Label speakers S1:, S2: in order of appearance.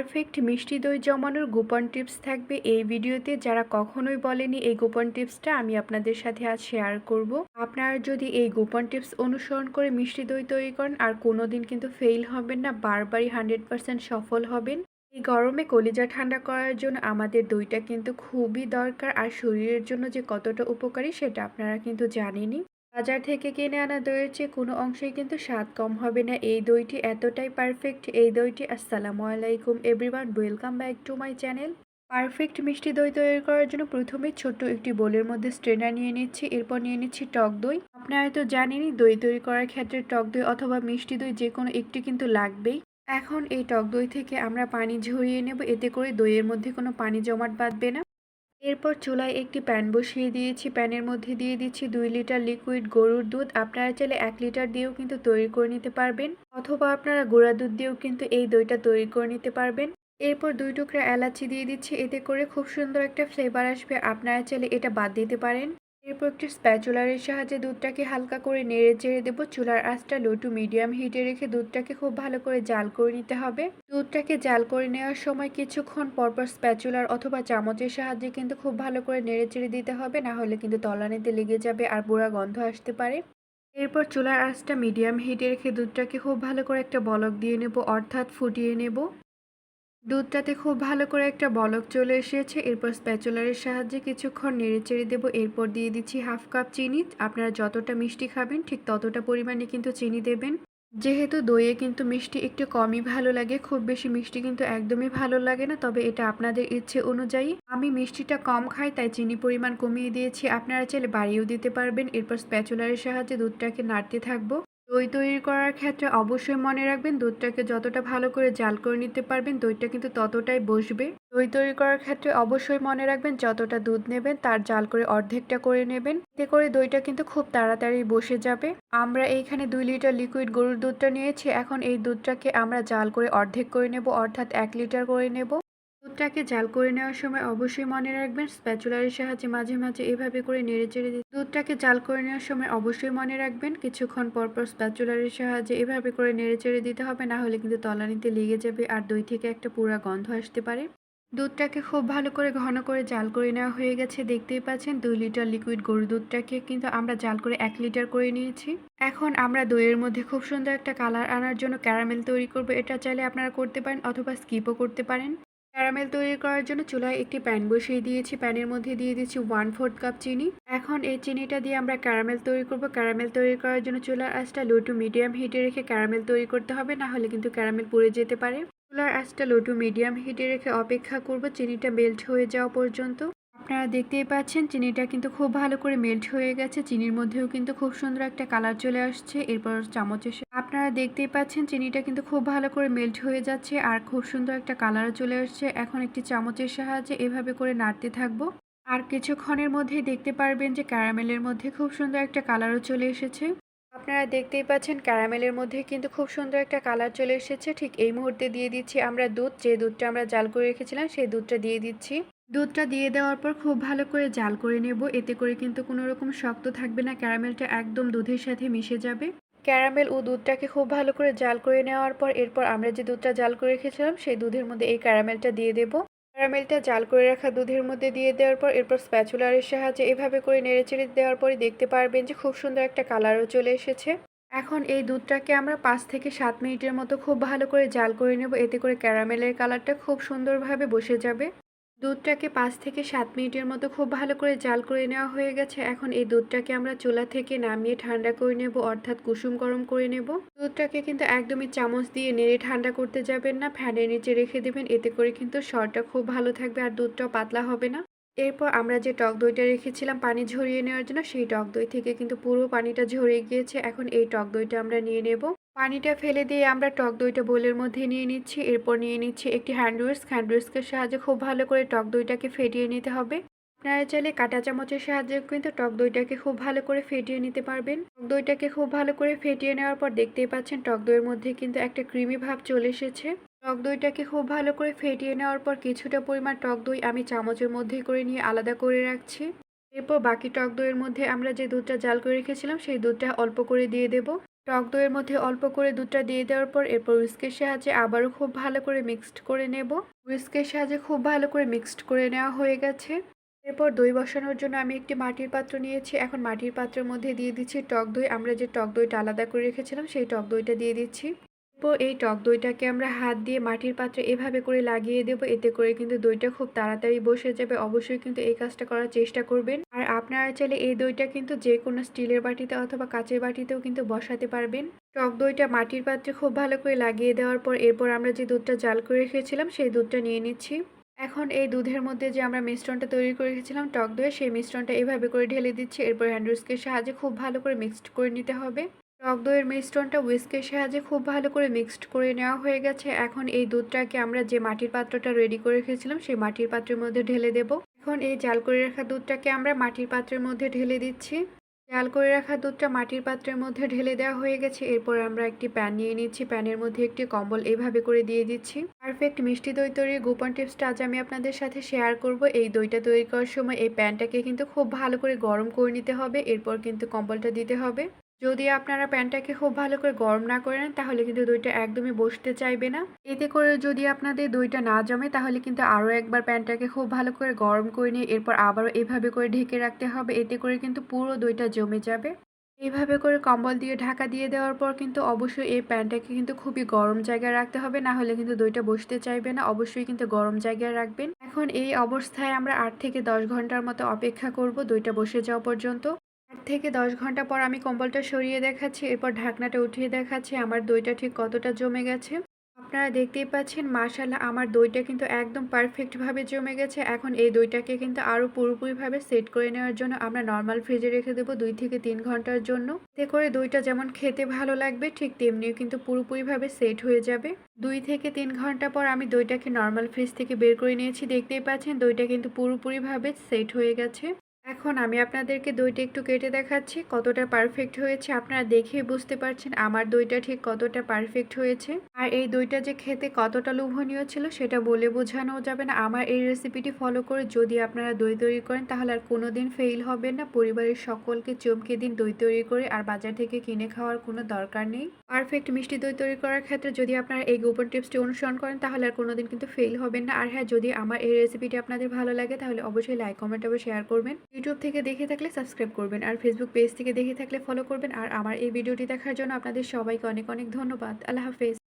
S1: Perfect মিষ্টি দই জমানোর গোপন টিপস থাকবে এই ভিডিওতে। যারা কখনোই বলেনি এই গোপন টিপসটা আমি আপনাদের সাথে আজ শেয়ার করব। আপনারা যদি এই গোপন টিপস অনুসরণ করে মিষ্টি দই তৈরি করেন, আর কোনো দিন কিন্তু ফেল হবেন না, বারবারই হান্ড্রেড পার্সেন্ট সফল হবেন। এই গরমে কলিজা ঠান্ডা করার জন্য আমাদের দইটা কিন্তু খুবই দরকার, আর শরীরের জন্য যে কতটা উপকারী সেটা আপনারা কিন্তু জানেনই। বাজার থেকে কিনে আনা দইয়ের চেয়ে কোনো অংশেই কিন্তু স্বাদ কম হবে না। এই দইটি এতটাই পারফেক্ট এই দইটি, আসসালামু আলাইকুম everyone welcome back to my channel perfect মিষ্টি দই তৈরি করার জন্য প্রথমে ছোট্ট একটি বোলের মধ্যে স্ট্রেনার নিয়ে নিচ্ছি। এরপর নিয়ে নিচ্ছি টক দই। আপনারা তো জানেনই, দই তৈরি করার ক্ষেত্রে টক দই অথবা মিষ্টি দই যে কোনো একটি কিন্তু লাগবেই। এখন এই টক দই থেকে আমরা পানি ঝরিয়ে নেব। এতে করে দইয়ের মধ্যে কোনো পানি জমাট বাঁধবে না। এরপর চুলায় একটি প্যান বসিয়ে দিয়েছি। প্যানের মধ্যে দিয়ে দিচ্ছি দুই লিটার লিকুইড গরুর দুধ। আপনারা চাইলে এক লিটার দিয়েও কিন্তু তৈরি করে নিতে পারবেন। অথবা আপনারা গোড়া দুধ দিয়েও কিন্তু এই দইটা তৈরি করে নিতে পারবেন। এরপর দুই টুকরা এলাচি দিয়ে দিচ্ছি। এতে করে খুব সুন্দর একটা ফ্লেভার আসবে। আপনারা চাইলে এটা বাদ দিতে পারেন। এরপর একটি স্প্যাচুলারের সাহায্যে দুধটাকে হালকা করে নেড়ে চেড়ে দেবো। চুলার আঁচটা লো টু মিডিয়াম হিটে রেখে দুধটাকে খুব ভালো করে জাল করে নিতে হবে। দুধটাকে জাল করে নেওয়ার সময় কিছুক্ষণ পরপর স্প্যাচুলার অথবা চামচের সাহায্যে কিন্তু খুব ভালো করে নেড়ে চেড়ে দিতে হবে, না হলে কিন্তু তলানিতে লেগে যাবে আর বুড়া গন্ধ আসতে পারে। এরপর চুলার আঁচটা মিডিয়াম হিটে রেখে দুধটাকে খুব ভালো করে একটা বলক দিয়ে নেব, অর্থাৎ ফুটিয়ে নেব। দুধটাতে খুব ভালো করে একটা বলক চলে এসেছে। এরপর স্প্যাচুলারের সাহায্যে কিছুক্ষণ নেড়ে চেড়ে দেবো। এরপর দিয়ে দিচ্ছি হাফ কাপ চিনি। আপনারা যতটা মিষ্টি খাবেন, ঠিক ততটা পরিমাণে কিন্তু চিনি দেবেন। যেহেতু দইয়ে কিন্তু মিষ্টি একটু কমই ভালো লাগে, খুব বেশি মিষ্টি কিন্তু একদমই ভালো লাগে না, তবে এটা আপনাদের ইচ্ছে অনুযায়ী। আমি মিষ্টিটা কম খাই, তাই চিনি পরিমাণ কমিয়ে দিয়েছি। আপনারা চাইলে বাড়িয়েও দিতে পারবেন। এরপর স্প্যাচুলারের সাহায্যে দুধটাকে নাড়তে থাকব। দই তৈরি করার ক্ষেত্রে অবশ্যই মনে রাখবেন দুধটাকে যতটা ভালো করে জাল করে নিতে পারবেন, দইটা কিন্তু ততটাই বসবে। দই তৈরি করার ক্ষেত্রে অবশ্যই মনে রাখবেন যতটা দুধ নেবেন তার জাল করে অর্ধেকটা করে নেবেন। এতে করে দইটা কিন্তু খুব তাড়াতাড়ি বসে যাবে। আমরা এইখানে দুই লিটার লিকুইড গরুর দুধটা নিয়েছি, এখন এই দুধটাকে আমরা জাল করে অর্ধেক করে নেব, অর্থাৎ এক লিটার করে নেব। দুধটাকে জাল করে নেওয়ার সময় অবশ্যই মনে রাখবেন, স্প্যাচুলারের সাহায্যে মাঝে মাঝে এভাবে করে নেড়ে চেড়ে দিন দুধটাকে জাল করে নেওয়ার সময় অবশ্যই মনে রাখবেন, কিছুক্ষণ পরপর স্প্যাচুলারের সাহায্যে এভাবে করে নেড়ে চেড়ে দিতে হবে, না হলে কিন্তু তলানিতে লেগে যাবে আর দই থেকে একটা পুরা গন্ধ আসতে পারে। দুধটাকে খুব ভালো করে ঘন করে জাল করে নেওয়া হয়ে গেছে, দেখতেই পাচ্ছেন দুই লিটার লিকুইড গরুর দুধটাকে কিন্তু আমরা জাল করে এক লিটার করে নিয়েছি। এখন আমরা দইয়ের মধ্যে খুব সুন্দর একটা কালার আনার জন্য ক্যারামেল তৈরি করব, এটা চাইলে আপনারা করতে পারেন অথবা স্কিপও করতে পারেন। ক্যারামেল তৈরি করার জন্য চুলায় একটি প্যান বসিয়ে দিয়েছি। প্যানের মধ্যে দিয়ে দিয়েছি ওয়ান ফোর্থ কাপ চিনি। এখন এই চিনিটা দিয়ে আমরা ক্যারামেল তৈরি করব। ক্যারামেল তৈরি করার জন্য চুলার আঁচটা লো টু মিডিয়াম হিটে রেখে ক্যারামেল তৈরি করতে হবে, না হলে কিন্তু ক্যারামেল পুড়ে যেতে পারে। চুলার আঁচটা লো টু মিডিয়াম হিটে রেখে অপেক্ষা করব। চিনিটা মেল্ট হয়ে যাওয়া পর্যন্ত। আপনারা দেখতেই পাচ্ছেন চিনিটা কিন্তু খুব ভালো করে মেল্ট হয়ে গেছে। চিনির মধ্যেও কিন্তু খুব সুন্দর একটা কালার চলে আসছে। এরপর চামচের আপনারা দেখতেই পাচ্ছেন চিনিটা কিন্তু খুব ভালো করে মেল্ট হয়ে যাচ্ছে আর খুব সুন্দর একটা কালারও চলে আসছে। এখন একটি চামচের সাহায্যে এভাবে করে নাড়তে থাকব। আর কিছুক্ষণের মধ্যেই দেখতে পারবেন যে ক্যারামেলের মধ্যে খুব সুন্দর একটা কালারও চলে এসেছে। আপনারা দেখতেই পাচ্ছেন ক্যারামেলের মধ্যে কিন্তু খুব সুন্দর একটা কালার চলে এসেছে। ঠিক এই মুহূর্তে দিয়ে দিচ্ছি আমরা দুধ। যে দুধটা আমরা জাল করে রেখেছিলাম সেই দুধটা দিয়ে দিচ্ছি। দুধটা দিয়ে দেওয়ার পর খুব ভালো করে জাল করে নেব। এতে করে কিন্তু কোনো রকম শক্ত থাকবে না। ক্যারামেলটা একদম দুধের সাথে মিশে যাবে। ক্যারামেল ও দুধটাকে খুব ভালো করে জাল করে নেওয়ার পর এরপর আমরা যে দুধটা জাল করে রেখেছিলাম, সেই দুধের মধ্যে এই ক্যারামেলটা দিয়ে দেবো। ক্যারামেলটা জাল করে রাখা দুধের মধ্যে দিয়ে দেওয়ার পর এরপর স্প্যাচুলারের সাহায্যে এভাবে করে নেড়েচেড়ে দেওয়ার পরে দেখতে পারবেন যে খুব সুন্দর একটা কালারও চলে এসেছে। এখন এই দুধটাকে আমরা পাঁচ থেকে সাত মিনিটের মতো খুব ভালো করে জাল করে নেব। এতে করে ক্যারামেলের কালারটা খুব সুন্দরভাবে বসে যাবে। দুধটাকে পাঁচ থেকে সাত মিনিটের মতো খুব ভালো করে জাল করে নেওয়া হয়ে গেছে। এখন এই দুধটাকে আমরা চুলা থেকে নামিয়ে ঠান্ডা করে নেব, অর্থাৎ কুসুম গরম করে নেব। দুধটাকে কিন্তু একদমই চামচ দিয়ে নেড়ে ঠান্ডা করতে যাবেন না, ফ্যানের নিচে রেখে দেবেন, এতে করে কিন্তু সরটা খুব ভালো থাকবে আর দুধটাও পাতলা হবে না। এরপর আমরা যে টক দইটা রেখেছিলাম পানি ঝরিয়ে নেওয়ার জন্য, সেই টক দই থেকে কিন্তু পুরো পানিটা ঝরে গিয়েছে। এখন এই টক দইটা আমরা নিয়ে নেব। পানিটা ফেলে দিয়ে আমরা টক দইটা বোলের মধ্যে নিয়ে নিচ্ছি। এরপর নিয়ে নিচ্ছি একটি হ্যান্ড উইস্ক হ্যান্ড উইস্কের সাহায্যে খুব ভালো করে টক দইটাকে ফেটিয়ে নিতে হবে। আপনারা চাইলে কাঁটা চামচের সাহায্যে কিন্তু টক দইটাকে খুব ভালো করে ফেটিয়ে নিতে পারবেন। টক দইটাকে খুব ভালো করে ফেটিয়ে নেওয়ার পর দেখতেই পাচ্ছেন টক দইয়ের মধ্যে কিন্তু একটা ক্রিমি ভাব চলে এসেছে। টক দইটাকে খুব ভালো করে ফেটিয়ে নেওয়ার পর কিছুটা পরিমাণ টক দই আমি চামচের মধ্যে করে নিয়ে আলাদা করে রাখছি। এরপর বাকি টক দইয়ের মধ্যে আমরা যে দুধটা জাল করে রেখেছিলাম, সেই দুধটা অল্প করে দিয়ে দেব। টক দইয়ের মধ্যে অল্প করে দুধটা দিয়ে দেওয়ার পর এরপর উইস্কের সাহায্যে আবারও খুব ভালো করে মিক্সড করে নেব। উইস্কের সাহায্যে খুব ভালো করে মিক্সড করে নেওয়া হয়ে গেছে। এরপর দই বসানোর জন্য আমি একটি মাটির পাত্র নিয়েছি। এখন মাটির পাত্রের মধ্যে দিয়ে দিচ্ছি টক দই। আমরা যে টক দইটা আলাদা করে রেখেছিলাম, সেই টক দইটা দিয়ে দিচ্ছি। এই টক দইটাকে আমরা হাত দিয়ে মাটির পাত্রে এভাবে করে লাগিয়ে দেবো, এতে করে কিন্তু দইটা খুব তাড়াতাড়ি বসে যাবে। অবশ্যই কিন্তু এই কাজটা করার চেষ্টা করবেন। আর আপনারা চাইলে এই দইটা কিন্তু যে কোনো স্টিলের বাটিতে অথবা কাচের বাটিতেও কিন্তু বসাতে পারবেন। টক দইটা মাটির পাত্রে খুব ভালো করে লাগিয়ে দেওয়ার পর এরপর আমরা যে দুধটা জাল করে রেখেছিলাম, সেই দুধটা নিয়ে নিচ্ছি। এখন এই দুধের মধ্যে যে আমরা মিশ্রণটা তৈরি করে রেখেছিলাম টক দই সেই মিশ্রণটা এভাবে করে ঢেলে দিচ্ছি। এরপর হ্যান্ডউইস্কের সাহায্যে খুব ভালো করে মিক্সড করে নিতে হবে। টক দইয়ের মিশ্রণটা উইস্কের সাহায্যে খুব ভালো করে মিক্সড করে নেওয়া হয়ে গেছে। এখন এই দুধটাকে আমরা যে মাটির পাত্রটা রেডি করে রেখেছিলাম, সেই মাটির পাত্রের মধ্যে ঢেলে দেব। এখন এই জাল করে রাখা দুধটাকে আমরা মাটির পাত্রের মধ্যে ঢেলে দিচ্ছি। জাল করে রাখা দুধটা মাটির পাত্রের মধ্যে ঢেলে দেওয়া হয়ে গেছে। এরপর আমরা একটি প্যান নিয়ে নিচ্ছি। প্যানের মধ্যে একটি কম্বল এভাবে করে দিয়ে দিচ্ছি। পারফেক্ট মিষ্টি দই তৈরির গোপন টিপসটা আজ আমি আপনাদের সাথে শেয়ার করব। এই দইটা তৈরি করার সময় এই প্যানটাকে কিন্তু খুব ভালো করে গরম করে নিতে হবে। এরপর কিন্তু কম্বলটা দিতে হবে। যদি আপনারা প্যানটাকে খুব ভালো করে গরম না করে নেন, তাহলে কিন্তু দইটা একদমই বসতে চাইবে না। এতে করে যদি আপনাদের দইটা না জমে, তাহলে কিন্তু আরও একবার প্যানটাকে খুব ভালো করে গরম করে নিয়ে, এরপর আবারও এভাবে করে ঢেকে রাখতে হবে। এতে করে কিন্তু পুরো দইটা জমে যাবে। এইভাবে করে কম্বল দিয়ে ঢাকা দিয়ে দেওয়ার পর কিন্তু অবশ্যই এই প্যানটাকে কিন্তু খুবই গরম জায়গায় রাখতে হবে, না হলে কিন্তু দইটা বসতে চাইবে না। অবশ্যই কিন্তু গরম জায়গায় রাখবেন। এখন এই অবস্থায় আমরা আট থেকে দশ ঘণ্টার মতো অপেক্ষা করব, দইটা বসে যাওয়া পর্যন্ত। আট থেকে দশ ঘণ্টা পর আমি কম্বলটা সরিয়ে দেখাচ্ছি, এরপর ঢাকনাটা উঠিয়ে দেখাচ্ছি, আমার দইটা ঠিক কতটা জমে গেছে। আপনারা দেখতেই পাচ্ছেন মাশাল্লাহ আমার দইটা কিন্তু একদম পারফেক্টভাবে জমে গেছে। এখন এই দইটাকে কিন্তু আরও পুরোপুরিভাবে সেট করে নেওয়ার জন্য আমরা নর্মাল ফ্রিজে রেখে দেবো দুই থেকে তিন ঘণ্টার জন্য। এতে করে দইটা যেমন খেতে ভালো লাগবে, ঠিক তেমনিও কিন্তু পুরোপুরিভাবে সেট হয়ে যাবে। দুই থেকে তিন ঘণ্টা পর আমি দইটাকে নর্মাল ফ্রিজ থেকে বের করে নিয়েছি। দেখতেই পাচ্ছেন, দইটা কিন্তু পুরোপুরিভাবে সেট হয়ে গেছে। এখন আমি আপনাদেরকে দইটা একটু কেটে দেখাচ্ছি, কতটা পারফেক্ট হয়েছে। আপনারা দেখে বুঝতে পারছেন আমার দইটা ঠিক কতটা পারফেক্ট হয়েছে। আর এই দইটা যে খেতে কতটা লোভনীয় ছিল, সেটা বলে বোঝানো যাবে না। আমার এই রেসিপিটি ফলো করে যদি আপনারা দই তৈরি করেন, তাহলে আর কোনো দিন ফেল হবে না। পরিবারের সকলকে চমকে দিন দই তৈরি করে, আর বাজার থেকে কিনে খাওয়ার কোনো দরকার নেই। পারফেক্ট মিষ্টি দই তৈরি করার ক্ষেত্রে যদি আপনারা এই গোপন টিপসটি অনুসরণ করেন, তাহলে আর কোনোদিন কিন্তু ফেল হবেন না। আর হ্যাঁ যদি আমার এই রেসিপিটি আপনাদের ভালো লাগে, তাহলে অবশ্যই লাইক কমেন্ট এবং শেয়ার করবেন। ইউটিউব থেকে দেখে থাকলে সাবস্ক্রাইব করবেন আর ফেসবুক পেজ থেকে দেখে থাকলে ফলো করবেন। আর আমার এই ভিডিওটি দেখার জন্য আপনাদের সবাইকে অনেক অনেক ধন্যবাদ। আল্লাহ হাফেজ।